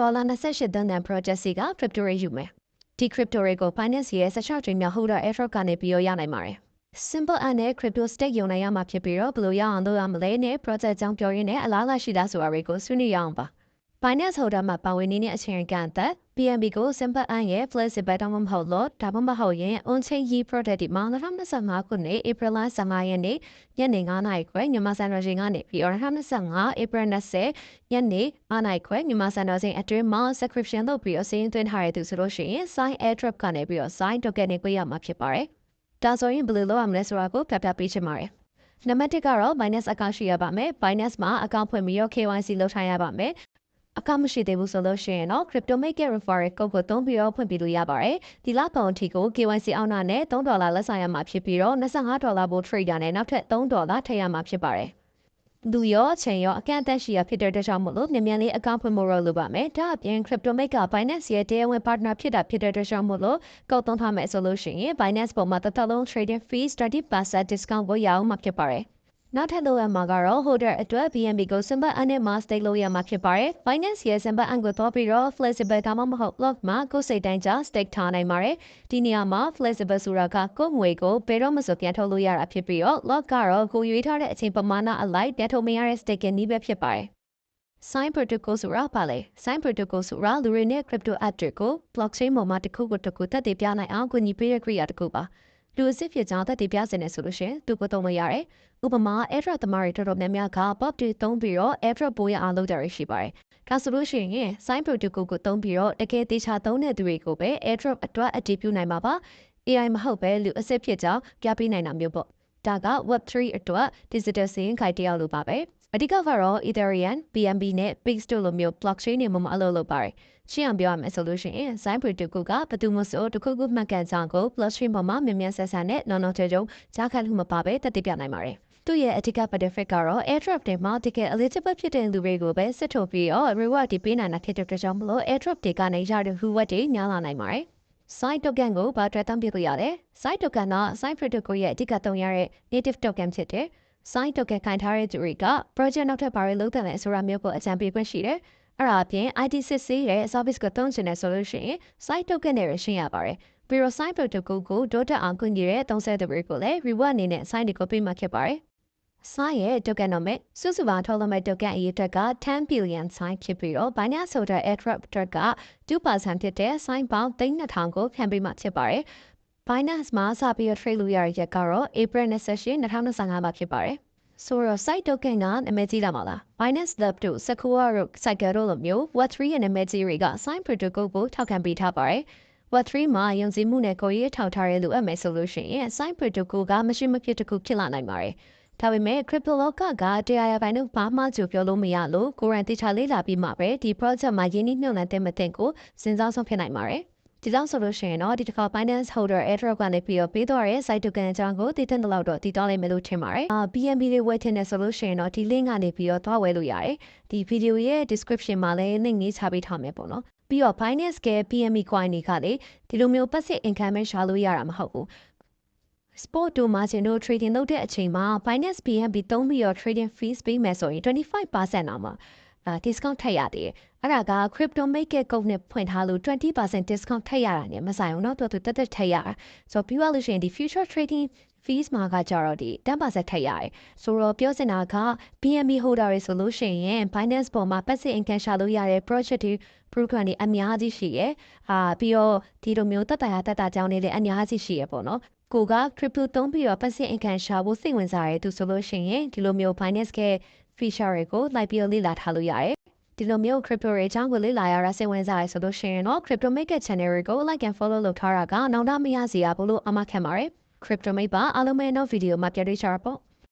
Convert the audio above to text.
ဒေါ်လာ28သန်းတန် project စီက crypto ရယူမယ်ဒီ crypto တွေကို Binance ရဲ့16ချိန်မြောက် holder airdrop ကနေပြီးရနိုင်ပါတယ် simple and နဲ့ crypto stake ယုံနိုင်ရမှာဖြစ်ပြီးတော့ဘယ်လိုရအောင်လုပ်ရမလဲနဲ့ project ကြောင်းပြောရင်းနဲ့အလားအလာရှိတာဆိုတာတွေကိုဆွေးနွေးရအောင်ပါ Binance holder မှာပါဝင်နေတဲ့အချိန်ကန့်သက် BNB ကို simple and ရဲ့ flexible တောင်းမဟုတ်လို့ဒါမှမဟုတ်ရင် on chain yi product ဒီမှာ2025ခုနှစ် April 15ရက်နေ့ညနေ9:00နာရီခွဲမြန်မာစံတော်ချိန်ကနေပြီးတော့2025 April 20ညနေ9:00နာရီခွဲမြန်မာစံတော်ချိန်အတွင်းမှာ subscription လုပ်ပြီးတော့စာရင်းသွင်းထားရတဲ့သူဆိုလို့ရှိရင် sign airdrop ကနေပြီးတော့ sign token နဲ့ကိုရမှာဖြစ်ပါတယ်။ဒါဆိုရင်ဘယ်လိုလုပ်ရမလဲဆိုတာကိုပြပြပေးချင်ပါတယ်။နံပါတ်1ကတော့ Binance account ရှိရပါမယ်။ Binance မှာ account ဖွင့်ပြီးတော့ KYC လုပ်ထားရပါမယ် အကမရှိသေးဘူးဆိုလို့ရှိရင်တော့ crypto make referral code ကိုသုံးပြီးတော့ဖွင့်ပြလို့ရပါတယ်ဒီလပုံအထိကို KYC အောင်နာနဲ့3ဒေါ်လာလက်ဆောင်ရမှာဖြစ်ပြီးတော့25ဒေါ်လာပို့ trader နဲ့နောက်ထပ်3ဒေါ်လာထည့်ရမှာဖြစ်ပါတယ်လူရောအချိန်ရောအကန့်အသတ်ရှိရဖြစ်တဲ့တခြားမို့လို့မြန်မြန်လေးအကောင့်ဖွင့်ဖို့ရလိုပါမယ်။ဒါအပြင် CryptoMate က Binance ရဲ့တရားဝင် partner ဖြစ်တာဖြစ်တဲ့တခြားမို့လို့ကောက်သုံးထားမယ်ဆိုလို့ရှိရင် Binance ပေါ်မှာတစ်သက်လုံး trading fees 30% discount ကိုရအောင်မှာဖြစ်ပါတယ်။ နောက်ထပ်လိုအပ်မှာကတော့ holder အတွက် BNB ကို simple and နဲ့ mass stake လုပ်ရမှာဖြစ်ပါတယ်။ Binance ရဲ့ simple and ကိုတော့ပြီးတော့ flexible ဒါမှမဟုတ် block မှာကိုယ်စိတ်တိုင်းကြ stake ထားနိုင်ပါတယ်။ဒီနေရာမှာ flexible ဆိုတာကကိုယ်ငွေကိုဘယ်တော့မှစပြန်ထုတ်လို့ရတာဖြစ်ပြီးတော့ lock ကတော့ကိုရွေးထားတဲ့အချိန်ပမာဏအလိုက်ပြန်ထုတ်မရတဲ့ stake နည်းပဲဖြစ်ပါတယ်။ sign protocol ဆိုတာပါလေ sign protocol ဆိုတာလူတွေနဲ့ crypto app တွေကို blockchain ပေါ်မှာတစ်ခုကိုတစ်ခုသက်သေပြနိုင်အောင်ကူညီပေးတဲ့ kriya တစ်ခုပါလူအစ်စ်ဖြစ်ကြောင်းသက်သေပြစင်နေဆိုလို့ရှင်သူကိုသုံးလို့ရတယ် ဥပမာ airdrop သမားတွေတော်တော်များများက pop တွေသုံးပြီးတော့ airdrop ပိုးရအောင်လုပ်ကြရရှိပါတယ်ဒါဆိုလို့ရှိရင် sign protocol ကိုသုံးပြီးတော့တကယ်တေချာသုံးတဲ့သူတွေကိုပဲ airdrop အတွက်အတည်ပြုနိုင်မှာပါ AI မဟုတ်ပဲလူအစ်စ်ဖြစ်ကြောင်းပြပေးနိုင်တာမျိုးပေါ့ဒါက web3 အတွက် digital စင်ခိုင်တယောက်လိုပါပဲအဓိကကတော့ Ethereum, BNB နဲ့ Pix တို့လိုမျိုး blockchain တွေမှာမအလုပ်လုပ်ပါတယ်ရှင်းအောင်ပြောရမယ်ဆိုလို့ရှိရင် sign protocol ကဘယ်သူမှဆိုတခုခုမှတ်ကန်ကြောင်းကို blockchain ပေါ်မှာမြန်မြန်ဆက်ဆက်နဲ့ non non တဲ့ကြုံကြားခတ်မှုမပါပဲတည်ပြနိုင်ပါတယ် သူ့ရဲ့အဓိက benefit ကတော့ airdrop တွေမှာ တကယ် eligible ဖြစ်တဲ့လူတွေကိုပဲစစ်ထုတ်ပြီးတော့ reward တွေပေးနိုင်တာဖြစ်တဲ့ကြောင့်မလို့ airdrop တွေကနေရတဲ့ reward တွေများလာနိုင်ပါတယ် site token ကိုဘာအတွက်တောင်းပြလို့ရလဲ site token က site protocol ရဲ့အဓိကသုံးရတဲ့ native token ဖြစ်တယ် site token ခိုင်ထားတဲ့သူတွေက project နောက်ထပ်ဘာတွေလုပ်တယ်လဲဆိုတာမျိုးကိုအကြံပေးခွင့်ရှိတယ်အဲ့ဒါအပြင် IT6C ရဲ့ service ကိုသုံးချင်တဲ့ဆိုလို့ရှိရင် site token နဲ့ရရှင်းရပါတယ် ပြီးတော့ site protocol ကို တိုးတက်အောင်ကူညီတဲ့သုံးဆက်သူတွေကိုလည်း reward အနေနဲ့ site တွေကိုပေးမှဖြစ်ပါတယ် ဆိုင်ရဲ့ token နံပါတ်စုစုပေါင်းထုတ်လုပ်မဲ့ token အရေးအတွက်က10 billion sign ဖြစ်ပြီးတော့ Binance ဆိုတဲ့ airdrop အတွက်က2%ဖြစ်တဲ့ sign ပေါင်း3000ကိုခံပေးမှဖြစ်ပါတယ်။ Binance မှာစပြီး trade လုပ်ရတဲ့ရက်ကတော့ April 28 2025မှာဖြစ်ပါတယ်။ဆိုတော့ site token ကနာမည်ကြီးလာမှာလား Binance Lab တို့ Sequoia တို့ Cycle တို့လိုမျိုး Web3 ရဲ့နာမည်ကြီးတွေက sign protocol ကိုထောက်ခံပေးထားပါတယ်။ Web3 မှာယုံကြည်မှုနဲ့ကိုယ်ရေးထောက်ထားရလို့အမယ်ဆိုလို့ရှိရင် sign protocol ကမရှိမဖြစ်တစ်ခုဖြစ်လာနိုင်ပါတယ်။ ဒါပေမဲ့ crypto လောကကတရားရပိုင်းတို့ဘာမှကြိုပြောလို့မရလို့ကိုရန်တေချာလေးလာပြီးမှပဲဒီ project မှာရင်းနှီးမြှုပ်နှံတဲ့မတင်ကိုစဉ်းစားဆုံးဖြစ်နိုင်ပါတယ်ဒီကြောင့်ဆိုလို့ရှိရင်တော့ဒီတစ်ခါ finance holder airdrop ကနေပြီးတော့ပေးသွားတဲ့ site token အကြောင်းကိုတည်တဲ့လောက်တော့တည်သွားလိမ့်မယ်လို့ထင်ပါတယ်အာ BNB တွေဝယ်ထင်တယ်ဆိုလို့ရှိရင်တော့ဒီ link ကနေပြီးတော့သွားဝယ်လို့ရတယ်ဒီ video ရဲ့ description မှာလည်း link လေးချပေးထားမယ်ပေါ့နော်ပြီးတော့ Binance က PME coin တွေကလေဒီလိုမျိုး passive income ပဲရှာလို့ရတာမဟုတ်ဘူး Sport တို့မှာကျွန်တို့ trading လုပ်တဲ့အချိန်မှာ Binance BNB သုံးပြီးတော့ trading fees ပေးမယ်ဆိုရင်25%အောင်မှာအာ discount ထည့်ရသေးတယ်။အဲ့ဒါက crypto market ကုတ်နဲ့ဖွင့်ထားလို့20% discount ထည့်ရတာနဲ့မဆိုင်အောင်တော့သူကတက်တက်ထည့်ရတာ။ဆိုတော့ပြီးရလို့ရှိရင်ဒီ future trading fees မှာကကြတော့ဒီ10%ထည့်ရတယ်။ဆိုတော့ပြောစင်တာက BNB holder တွေဆိုလို့ရှိရင် Binance ပေါ်မှာ passive income ရှာလို့ရတဲ့ project တွေ program တွေအများကြီးရှိရယ်။အာပြီးတော့ဒီလိုမျိုးတက်တာရတက်တာကြောင်းနေလည်းအများကြီးရှိရယ်ပေါ့နော်။ ကိုက crypto သုံးပြီးတော့ passive income ရှာဖို့စိတ်ဝင်စားရဲသူဆိုလို့ရှိရင်ဒီလိုမျိုး Binance က feature တွေကိုလိုက်ပြီးလေ့လာထားလို့ရတယ်ဒီလိုမျိုး crypto တွေအကြောင်းကိုလေ့လာရတာစိတ်ဝင်စားရဆိုလို့ရှိရင်တော့ crypto market channel တွေကို like and follow လုပ်ထားတာကနောက်တော့မရစီရဘူးလို့အမှတ်ခံပါတယ် crypto mate ပါအားလုံးပဲနောက်ဗီဒီယိုမှာပြည့်ရချပါပေါ့